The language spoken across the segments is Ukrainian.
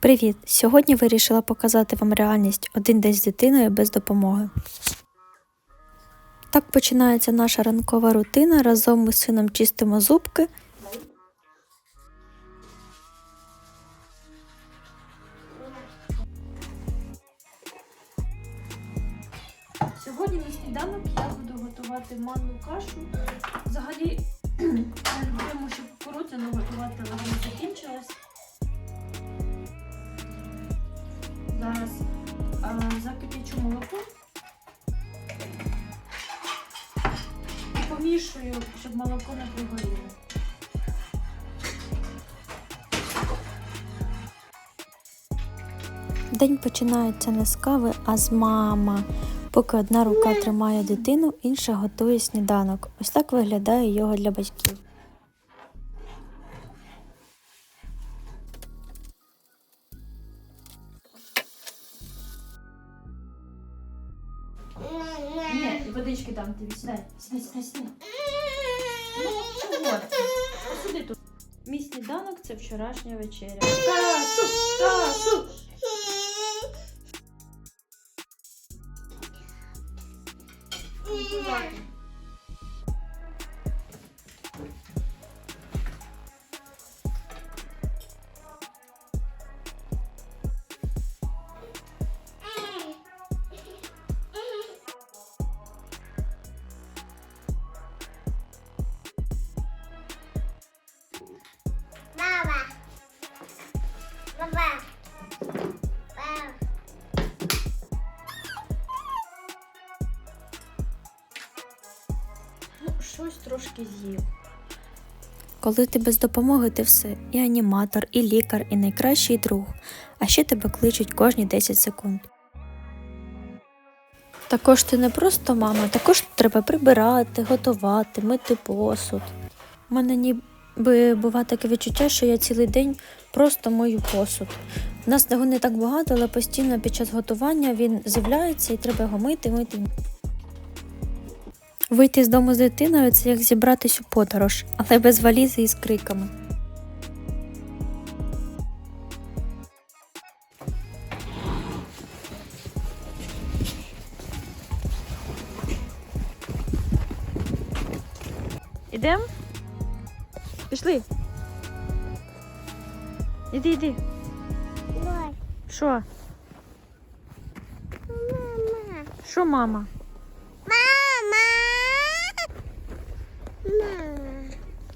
Привіт! Сьогодні вирішила показати вам реальність один день з дитиною без допомоги. Так починається наша ранкова рутина. Разом ми з сином чистимо зубки. Сьогодні на сніданок я буду готувати манну кашу. Взагалі, помішую, щоб молоко не пригоріло. День починається не з кави, а з мама. Поки одна рука тримає дитину, інша готує сніданок. Ось так виглядає його для батьків. Ні, водички там тобі сідай. Сідай, сідай, сідай. Чого? Посиди тут. Мій сніданок це вчорашня вечеря. Тату! Тату! Баба. З'їв. Коли ти без допомоги, ти все. І аніматор, і лікар, і найкращий друг. А ще тебе кличуть кожні 10 секунд. Також ти не просто мама, також треба прибирати, готувати, мити посуд. У мене ніби буває таке відчуття, що я цілий день просто мою посуд. У нас того не так багато, але постійно під час готування він з'являється і треба його мити, мити. Вийти з дому з дитиною це як зібратись у подорож, але без валізи і з криками. Ідем? Пішли. Іди, іди. Що? Мама. Що? Мама.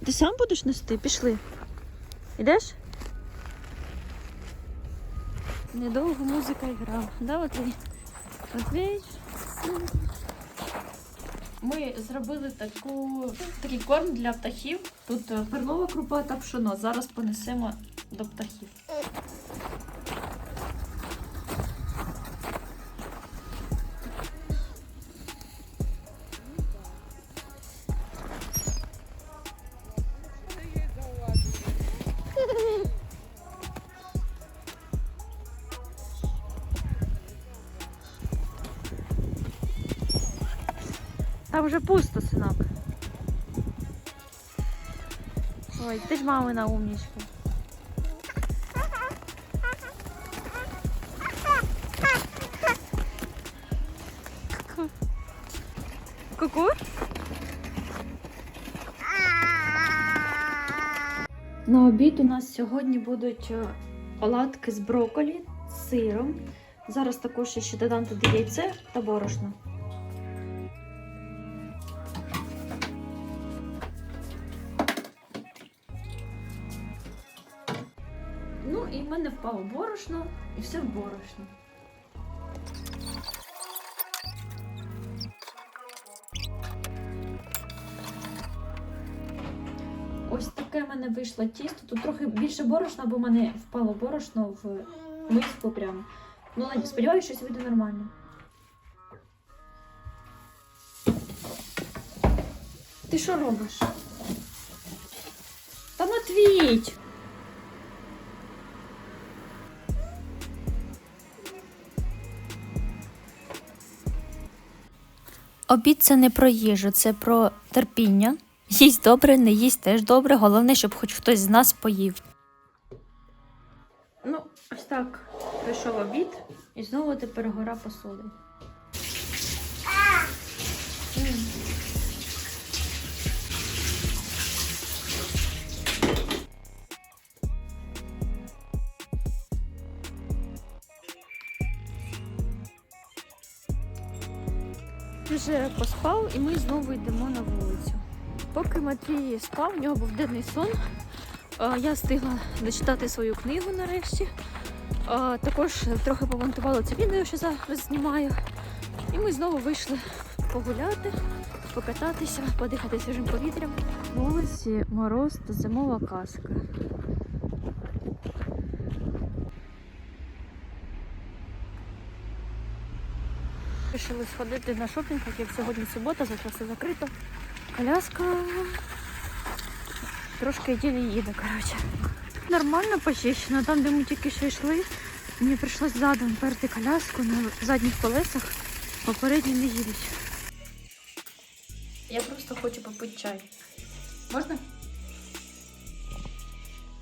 Ти сам будеш нести? Пішли. Ідеш? Недовго музика грала. Да, Матвій? Матвій? Ми зробили таку, такий корм для птахів. Тут е, перлова крупа та пшоно. Зараз понесемо до птахів. Там вже пусто, синок. Ой, ти ж мамина. Ку- Ку-ку? На обід у нас сьогодні будуть е, оладки з брокколі, з сиром. Зараз також ще додам туди яйце та борошно. І в мене впало борошно, і все в борошно. Ось таке в мене вийшло тісто. Тут трохи більше борошна, бо в мене впало борошно в миску прямо. Ну, сподіваюся, що вийде нормально. Ти що робиш? Та Матвій! Обід це не про їжу, це про терпіння. Їсть добре, не їсть теж добре. Головне, щоб хоч хтось з нас поїв. Ну, ось так пройшов обід і знову тепер гора посуди. Вже поспав і ми знову йдемо на вулицю. Поки Матвій спав, у нього був денний сон. Я встигла дочитати свою книгу нарешті. Також трохи помонтувала це відео, що зараз знімаю. І ми знову вийшли погуляти, покататися, подихати свіжим повітрям. Вулиці мороз та зимова казка. Вирішили сходити на шопінг, так як сьогодні субота, завтра все закрито. Коляска трошки ділі їде, коротше. Нормально почищено, там, де ми тільки що йшли, мені прийшлось задом перти коляску на задніх колесах, попередні не їдуть. Я просто хочу попити чай. Можна?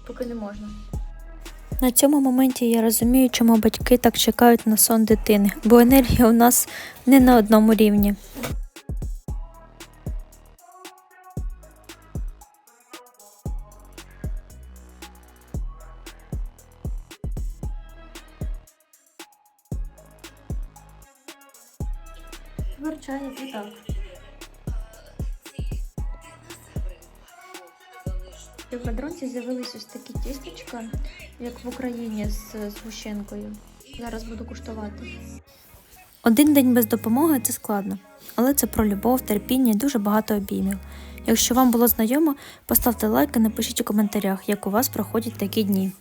Поки не можна. На цьому моменті я розумію, чому батьки так чекають на сон дитини, бо енергія у нас не на одному рівні. Вирчає це так. В кадронці з'явилися ось такі тістечка, як в Україні з згущенкою. Зараз буду куштувати. Один день без допомоги це складно, але це про любов, терпіння і дуже багато обіймів. Якщо вам було знайомо, поставте лайк і напишіть у коментарях, як у вас проходять такі дні.